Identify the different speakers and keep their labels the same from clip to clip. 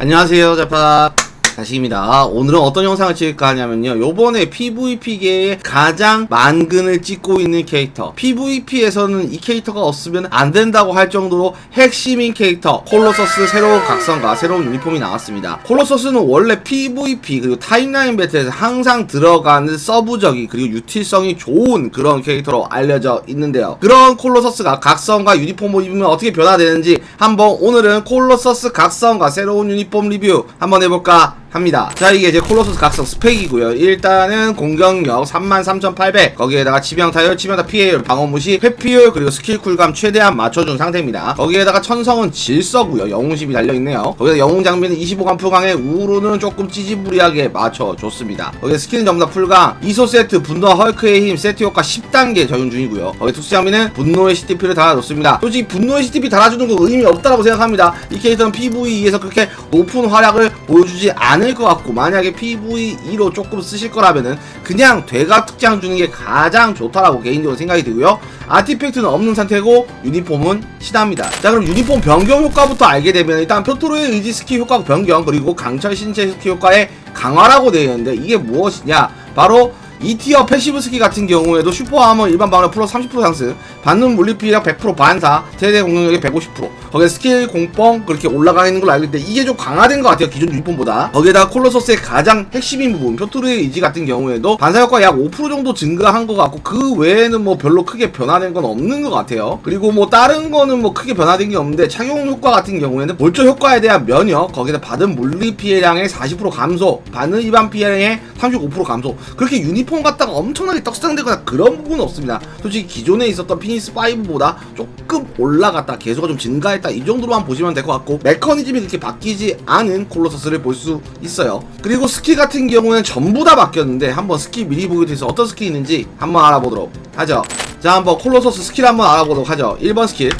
Speaker 1: 안녕하세요 자파 다시입니다. 오늘은 어떤 영상을 찍을까 하냐면요. 요번에 PVP계에 가장 만근을 찍고 있는 캐릭터. PVP에서는 이 캐릭터가 없으면 안 된다고 할 정도로 핵심인 캐릭터. 콜로서스 새로운 각성과 새로운 유니폼이 나왔습니다. 콜로서스는 원래 PVP 그리고 타임라인 배틀에서 항상 들어가는 서브적인 그리고 유틸성이 좋은 그런 캐릭터로 알려져 있는데요. 그런 콜로서스가 각성과 유니폼을 입으면 어떻게 변화되는지 한번 오늘은 콜로서스 각성과 새로운 유니폼 리뷰 한번 해볼까 합니다. 자 이게 이제 콜로서스 각성 스펙이고요. 일단은 공격력 33,800 거기에다가 치명 타율, 치명타 피해율, 방어 무시, 회피율 그리고 스킬 쿨감 최대한 맞춰준 상태입니다. 거기에다가 천성은 질서고요. 영웅심이 달려있네요. 거기다 영웅 장비는 25간 풀강에 우로는 조금 찌지부리하게 맞춰줬습니다. 거기에 스킬은 전부 다 풀강, 이소 세트, 분노와 헐크의 힘 세트 효과 10단계 적용 중이고요. 거기 특수 장비는 분노의 CTP를 달아줬습니다. 솔직히 분노의 CTP 달아주는 거 의미 없다라고 생각합니다. 이 캐릭터는 PVE에서 그렇게 높은 활약을 보여주지 않을 것 같고 만약에 PVE로 조금 쓰실 거라면은 그냥 되가 특장 주는 게 가장 좋다라고 개인적으로 생각이 들고요. 아티팩트는 없는 상태고 유니폼은 신합니다. 자 그럼 유니폼 변경 효과부터 알게 되면 일단 표토로의 의지 스킬 효과 변경 그리고 강철 신체 스킬 효과의 강화라고 되어 있는데 이게 무엇이냐 바로 2티어 패시브 스킬 같은 경우에도 슈퍼 아머 일반 방어 플러스 30% 상승 받는 물리피력 100% 반사 최대 공격력이 150% 거기에 스킬 공뻥 그렇게 올라가 있는 걸로 알고 있는데 이게 좀 강화된 것 같아요 기존 유니폼보다. 거기에다가 콜로서스의 가장 핵심인 부분 표토르의 의지 같은 경우에도 반사 효과 약 5% 정도 증가한 것 같고 그 외에는 뭐 별로 크게 변화된 건 없는 것 같아요. 그리고 뭐 다른 거는 뭐 크게 변화된 게 없는데 착용 효과 같은 경우에는 볼조 효과에 대한 면역 거기다 받은 물리 피해량의 40% 감소 받는 일반 피해량의 35% 감소. 그렇게 유니 폼 갖다가 엄청나게 떡상되거나 그런 부분은 없습니다. 솔직히 기존에 있었던 피니스 5보다 조금 올라갔다 개수가 좀 증가했다 이 정도로만 보시면 될 것 같고 메커니즘이 그렇게 바뀌지 않은 콜로서스를 볼 수 있어요. 그리고 스킬 같은 경우는 전부 다 바뀌었는데 한번 스킬 미리 보기 위해서 어떤 스킬이 있는지 한번 알아보도록 하죠. 자 한번 콜로서스 스킬 한번 알아보도록 하죠. 1번 스킬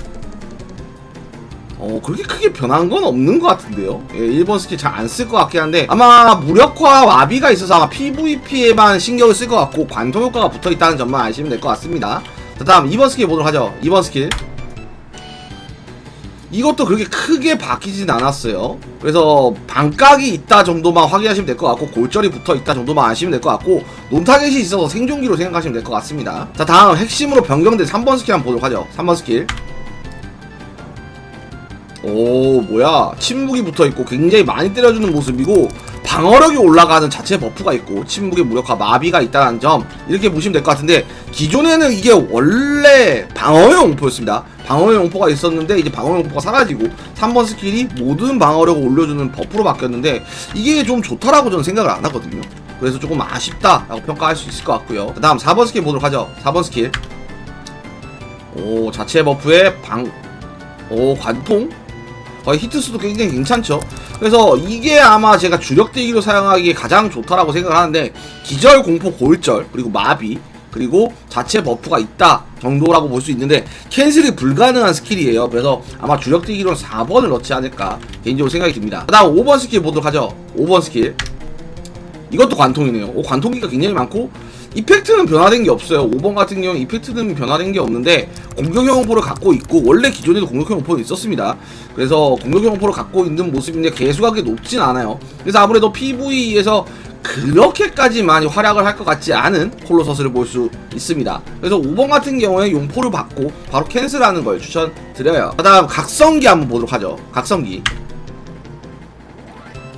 Speaker 1: 어, 그렇게 크게 변한 건 없는 것 같은데요? 예, 1번 스킬 잘 안 쓸 것 같긴 한데, 아마 무력화 와비가 있어서 아마 PVP에만 신경을 쓸 것 같고, 관통 효과가 붙어 있다는 점만 아시면 될 것 같습니다. 자, 다음 2번 스킬 보도록 하죠. 2번 스킬. 이것도 그렇게 크게 바뀌진 않았어요. 그래서 반각이 있다 정도만 확인하시면 될 것 같고 골절이 붙어 있다 정도만 아시면 될 것 같고 논타겟이 있어서 생존기로 생각하시면 될 것 같습니다. 자 다음 핵심으로 변경된 3번 스킬 한번 보도록 하죠. 3번 스킬. 오 뭐야. 침묵이 붙어있고 굉장히 많이 때려주는 모습이고 방어력이 올라가는 자체 버프가 있고 침묵의 무력화 마비가 있다는 점 이렇게 보시면 될 것 같은데 기존에는 이게 원래 방어용 공포였습니다. 방어용 공포가 있었는데 이제 방어용 공포가 사라지고 3번 스킬이 모든 방어력을 올려주는 버프로 바뀌었는데 이게 좀 좋다라고 저는 생각을 안 하거든요. 그래서 조금 아쉽다라고 평가할 수 있을 것 같고요. 다음 4번 스킬 보도록 하죠. 4번 스킬. 오 자체 버프에 방... 오 관통? 히트수도 굉장히 괜찮죠. 그래서 이게 아마 제가 주력 대기로 사용하기에 가장 좋다라고 생각을 하는데 기절 공포 골절 그리고 마비 그리고 자체 버프가 있다 정도라고 볼 수 있는데 캔슬이 불가능한 스킬이에요. 그래서 아마 주력 대기로는 4번을 넣지 않을까 개인적으로 생각이 듭니다. 그 다음 5번 스킬 보도록 하죠. 5번 스킬 이것도 관통이네요. 오, 관통기가 굉장히 많고 이펙트는 변화된 게 없어요. 5번 같은 경우 이펙트는 변화된 게 없는데 공격형 호포를 갖고 있고 원래 기존에도 공격형 호포는 있었습니다. 그래서 공격형 호포를 갖고 있는 모습인데 개수가 그렇게 높진 않아요. 그래서 아무래도 PV에서 그렇게까지 많이 활약을 할 것 같지 않은 콜로서스를 볼 수 있습니다. 그래서 5번 같은 경우에 용포를 받고 바로 캔슬하는 걸 추천드려요. 그 다음 각성기 한번 보도록 하죠. 각성기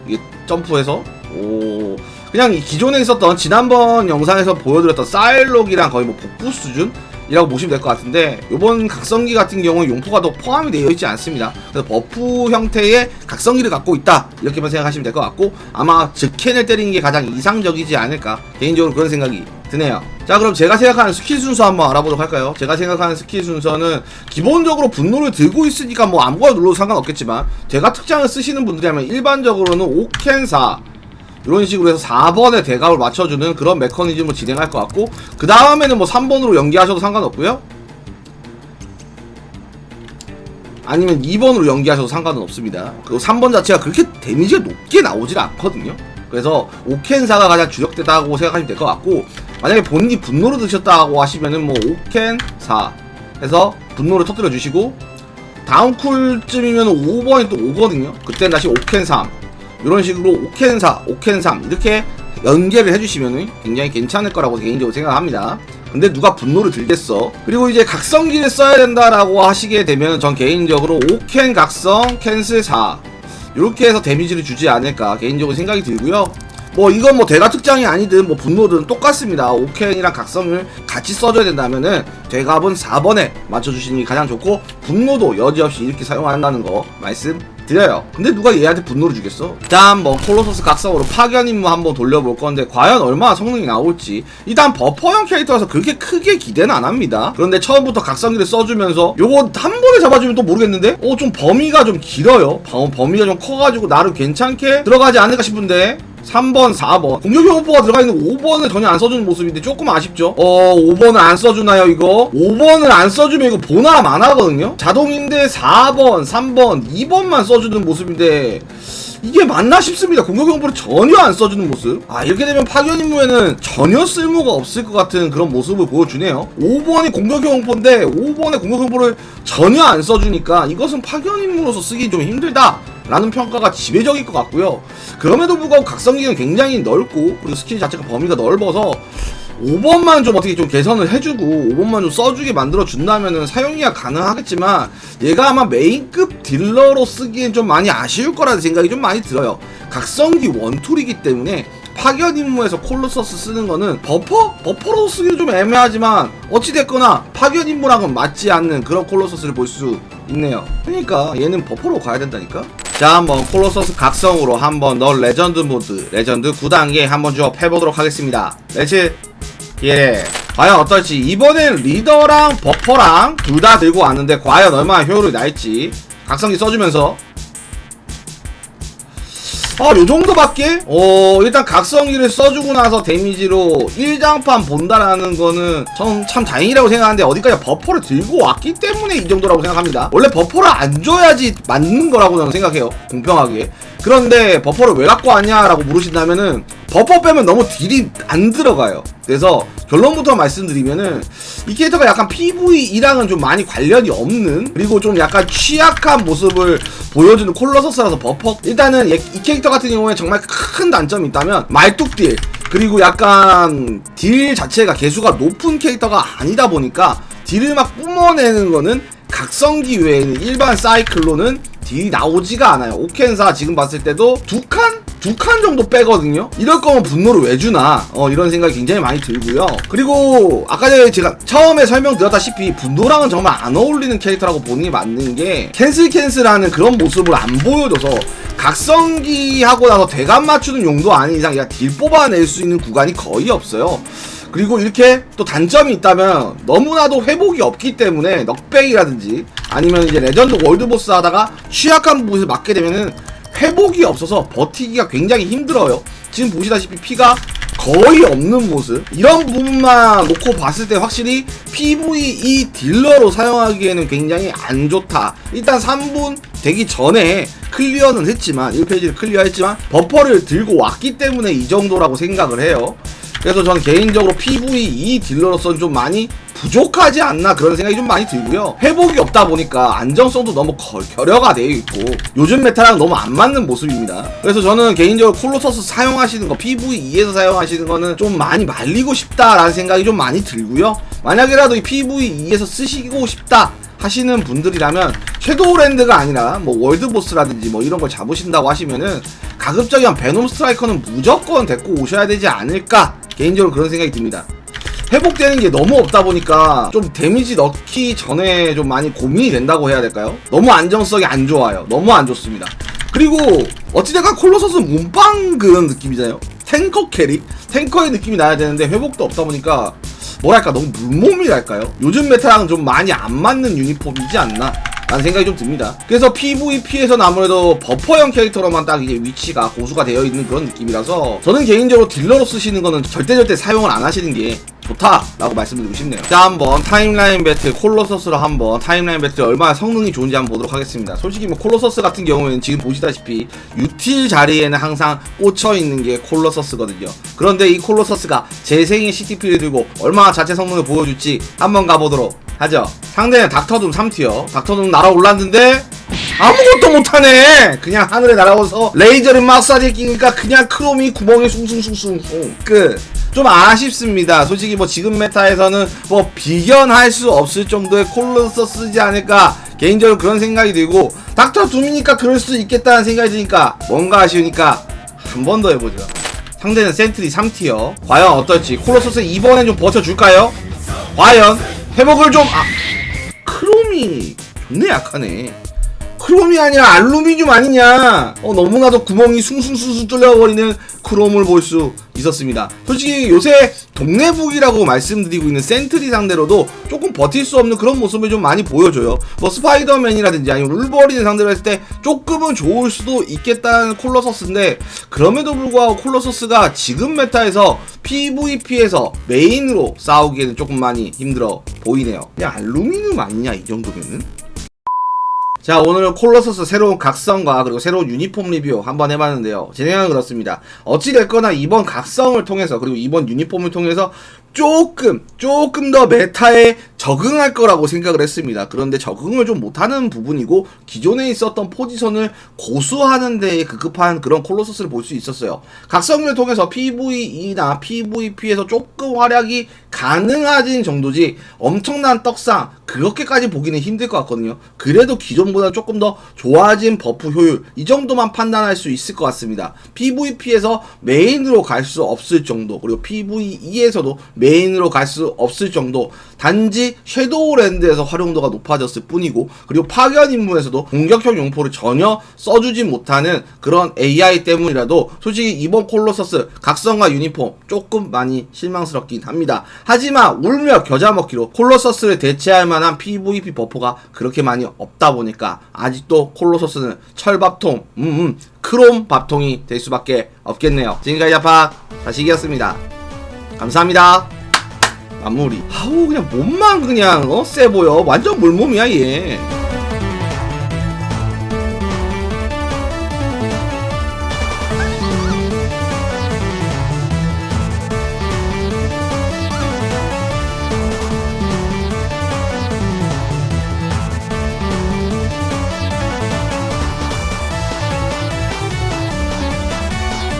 Speaker 1: 이게 점프해서 오 그냥 이 기존에 있었던 지난번 영상에서 보여드렸던 사일록이랑 거의 뭐 복부 수준 이라고 보시면 될 것 같은데 이번 각성기 같은 경우는 용포가 더 포함이 되어 있지 않습니다. 그래서 버프 형태의 각성기를 갖고 있다 이렇게만 생각하시면 될 것 같고 아마 즉캔을 때리는 게 가장 이상적이지 않을까 개인적으로 그런 생각이 드네요. 자 그럼 제가 생각하는 스킬 순서 한번 알아보도록 할까요? 제가 생각하는 스킬 순서는 기본적으로 분노를 들고 있으니까 뭐 아무거나 눌러도 상관없겠지만 제가 특장을 쓰시는 분들이라면 일반적으로는 오켄사 이런 식으로 해서 4번의 대각을 맞춰주는 그런 메커니즘을 진행할 것 같고 그 다음에는 뭐 3번으로 연기하셔도 상관없고요. 아니면 2번으로 연기하셔도 상관은 없습니다. 그리고 3번 자체가 그렇게 데미지가 높게 나오질 않거든요. 그래서 오켄사가 가장 주력되다고 생각하시면 될 것 같고 만약에 본인이 분노를 드셨다고 하시면은 뭐 오켄사 해서 분노를 터뜨려 주시고 다음 쿨쯤이면 5번이 또 오거든요. 그때는 다시 오켄 3 이런 식으로 오켄4, 오켄3 이렇게 연계를 해주시면 굉장히 괜찮을 거라고 개인적으로 생각합니다. 근데 누가 분노를 들겠어? 그리고 이제 각성기를 써야 된다라고 하시게 되면 전 개인적으로 오켄 각성 캔슬 4 이렇게 해서 데미지를 주지 않을까 개인적으로 생각이 들고요. 뭐 이건 뭐 대가 특장이 아니든 뭐 분노든 똑같습니다. 오켄이랑 각성을 같이 써줘야 된다면은 대갑은 4번에 맞춰주시는 게 가장 좋고 분노도 여지없이 이렇게 사용한다는 거 말씀 드려요. 근데 누가 얘한테 분노를 주겠어? 자 한번 콜로소스 각성으로 파견 임무 한번 돌려볼 건데 과연 얼마나 성능이 나올지 일단 버퍼형 캐릭터라서 그렇게 크게 기대는 안 합니다. 그런데 처음부터 각성기를 써주면서 요거 한 번에 잡아주면 또 모르겠는데? 어 좀 범위가 좀 길어요. 범- 범위가 좀 커가지고 나름 괜찮게 들어가지 않을까 싶은데 3번, 4번. 공격형 오퍼가 들어가 있는 5번을 전혀 안 써주는 모습인데 조금 아쉽죠? 어, 5번을 안 써주나요, 이거? 5번을 안 써주면 이거 보나 마나거든요? 자동인데 4번, 3번, 2번만 써주는 모습인데, 이게 맞나 싶습니다. 공격형 오퍼를 전혀 안 써주는 모습. 아, 이렇게 되면 파견 임무에는 전혀 쓸모가 없을 것 같은 그런 모습을 보여주네요. 5번이 공격형 오퍼인데, 5번의 공격형 오퍼를 전혀 안 써주니까, 이것은 파견 임무로서 쓰기 좀 힘들다. 라는 평가가 지배적일 것 같고요. 그럼에도 불구하고 각성기는 굉장히 넓고 그리고 스킬 자체가 범위가 넓어서 5번만 좀 어떻게 좀 개선을 해주고 5번만 좀 써주게 만들어 준다면은 사용이야 가능하겠지만 얘가 아마 메인급 딜러로 쓰기엔 좀 많이 아쉬울 거라는 생각이 좀 많이 들어요. 각성기 원툴이기 때문에 파견 임무에서 콜로서스 쓰는 거는 버퍼? 버퍼로 쓰기도 좀 애매하지만 어찌됐거나 파견 임무랑은 맞지 않는 그런 콜로서스를 볼 수 있네요. 그러니까 얘는 버퍼로 가야 된다니까? 자 한번 콜로서스 각성으로 한번 너 레전드 모드 레전드 9단계 한번 좀 해보도록 하겠습니다. 렛츠 예. 과연 어떨지 이번엔 리더랑 버퍼랑 둘 다 들고 왔는데 과연 얼마나 효율이 날지 각성기 써주면서 아, 요 정도밖에? 어, 일단 각성기를 써주고 나서 데미지로 1장판 본다라는 거는 전 참 다행이라고 생각하는데 어디까지 버퍼를 들고 왔기 때문에 이 정도라고 생각합니다. 원래 버퍼를 안 줘야지 맞는 거라고 저는 생각해요. 공평하게. 그런데 버퍼를 왜 갖고 왔냐라고 물으신다면은 버퍼 빼면 너무 딜이 안 들어가요. 그래서 결론부터 말씀드리면은 이 캐릭터가 약간 PVE랑은 좀 많이 관련이 없는 그리고 좀 약간 취약한 모습을 보여주는 콜로서스라서 버퍼 일단은 얘- 이 캐릭터 같은 경우에 정말 큰 단점이 있다면 말뚝딜 그리고 약간 딜 자체가 개수가 높은 캐릭터가 아니다 보니까 딜을 막 뿜어내는 거는 각성기 외에는 일반 사이클로는 딜이 나오지가 않아요. 오켄사 지금 봤을 때도 두 칸? 두 칸 정도 빼거든요? 이럴 거면 분노를 왜 주나? 어, 이런 생각이 굉장히 많이 들고요. 그리고 아까 전에 제가 처음에 설명드렸다시피 분노랑은 정말 안 어울리는 캐릭터라고 보는 게 맞는 게 캔슬 캔슬하는 그런 모습을 안 보여줘서 각성기 하고 나서 대감 맞추는 용도 아닌 이상 얘가 딜 뽑아낼 수 있는 구간이 거의 없어요. 그리고 이렇게 또 단점이 있다면 너무나도 회복이 없기 때문에 넉백이라든지 아니면 이제 레전드 월드보스 하다가 취약한 부분을 맞게 되면은 회복이 없어서 버티기가 굉장히 힘들어요. 지금 보시다시피 피가 거의 없는 모습. 이런 부분만 놓고 봤을 때 확실히 PVE 딜러로 사용하기에는 굉장히 안 좋다. 일단 3분 되기 전에 클리어는 했지만 1페이지를 클리어했지만 버퍼를 들고 왔기 때문에 이 정도라고 생각을 해요 그래서 저는 개인적으로 PVE 딜러로서는 좀 많이 부족하지 않나 그런 생각이 좀 많이 들고요. 회복이 없다 보니까 안정성도 너무 거- 결여가 되어 있고 요즘 메타랑 너무 안 맞는 모습입니다. 그래서 저는 개인적으로 콜로서스 사용하시는 거 PVE에서 사용하시는 거는 좀 많이 말리고 싶다라는 생각이 좀 많이 들고요. 만약에라도 이 PVE에서 쓰시고 싶다 하시는 분들이라면 섀도우랜드가 아니라 뭐 월드보스라든지 뭐 이런 걸 잡으신다고 하시면은 가급적이면 베놈 스트라이커는 무조건 데리고 오셔야 되지 않을까 개인적으로 그런 생각이 듭니다. 회복되는 게 너무 없다 보니까 좀 데미지 넣기 전에 좀 많이 고민이 된다고 해야 될까요? 너무 안정성이 안 좋아요. 너무 안 좋습니다. 그리고 어찌됐건 콜로서스는 문빵 그런 느낌이잖아요. 탱커 캐릭? 탱커의 느낌이 나야 되는데 회복도 없다 보니까 뭐랄까 너무 물몸이랄까요? 요즘 메타랑 좀 많이 안 맞는 유니폼이지 않나? 라는 생각이 좀 듭니다. 그래서 PVP에서는 아무래도 버퍼형 캐릭터로만 딱 이제 위치가 고수가 되어 있는 그런 느낌이라서 저는 개인적으로 딜러로 쓰시는 거는 절대 절대 사용을 안 하시는 게 좋다라고 말씀드리고 싶네요. 자 한번 타임라인 배틀 콜로서스로 한번 타임라인 배틀 얼마나 성능이 좋은지 한번 보도록 하겠습니다. 솔직히 뭐 콜로서스 같은 경우에는 지금 보시다시피 유틸 자리에는 항상 꽂혀 있는 게 콜로서스거든요. 그런데 이 콜로서스가 재생의 CTP를 들고 얼마나 자체 성능을 보여줄지 한번 가보도록 하죠. 상대는 닥터둠 3티어. 닥터둠 날아올랐는데 아무것도 못하네 그냥 하늘에 날아가서 레이저를 마사지에 끼니까 그냥 크롬이 구멍에 숭숭숭숭 끝 좀 아쉽습니다 솔직히 뭐 지금 메타에서는 뭐 비견할 수 없을 정도의 콜로서 쓰지 않을까 개인적으로 그런 생각이 들고 닥터 둠이니까 그럴 수 있겠다는 생각이 드니까 뭔가 아쉬우니까 한 번 더 해보죠 상대는 센트리 3티어 과연 어떨지 콜로서스 이번엔 좀 버텨줄까요? 과연 회복을 좀 아, 크롬이 존내 약하네. 크롬이 아니라 알루미늄 아니냐? 어 너무나도 구멍이 숭숭숭숭 뚫려버리는 크롬을 볼수 있었습니다. 솔직히 요새 동네북이라고 말씀드리고 있는 센트리 상대로도 조금 버틸 수 없는 그런 모습을 좀 많이 보여줘요. 뭐 스파이더맨이라든지 아니면 울버린을 상대로 했을 때 조금은 좋을 수도 있겠다는 콜로서스인데 그럼에도 불구하고 콜로서스가 지금 메타에서 PVP에서 메인으로 싸우기에는 조금 많이 힘들어 보이네요. 그냥 알루미늄 아니냐 이 정도면은 자 오늘은 콜로서스 새로운 각성과 그리고 새로운 유니폼 리뷰 한번 해봤는데요. 진행은 그렇습니다. 어찌됐거나 이번 각성을 통해서 그리고 이번 유니폼을 통해서 조금 조금 더 메타에 적응할 거라고 생각을 했습니다. 그런데 적응을 좀 못하는 부분이고 기존에 있었던 포지션을 고수하는 데에 급급한 그런 콜로서스를 볼 수 있었어요. 각성을 통해서 PVE나 PVP에서 조금 활약이 가능해진 정도지 엄청난 떡상 그렇게까지 보기는 힘들 것 같거든요. 그래도 기존보다 조금 더 좋아진 버프 효율 이 정도만 판단할 수 있을 것 같습니다. PVP에서 메인으로 갈 수 없을 정도 그리고 PVE에서도 메인으로 갈 수 없을 정도 단지 섀도우랜드에서 활용도가 높아졌을 뿐이고 그리고 파견 임무에서도 공격형 용포를 전혀 써주지 못하는 그런 AI 때문이라도 솔직히 이번 콜로서스 각성과 유니폼 조금 많이 실망스럽긴 합니다. 하지만 울며 겨자 먹기로 콜로서스를 대체할 만한 PVP 버프가 그렇게 많이 없다 보니까 아직도 콜로서스는 철밥통, 음, 음, 크롬 밥통이 될 수밖에 없겠네요. 지금까지 자파 다시기였습니다. 감사합니다. 마무리. 아우 그냥 몸만 그냥 어 세 보여. 완전 물몸이야 얘.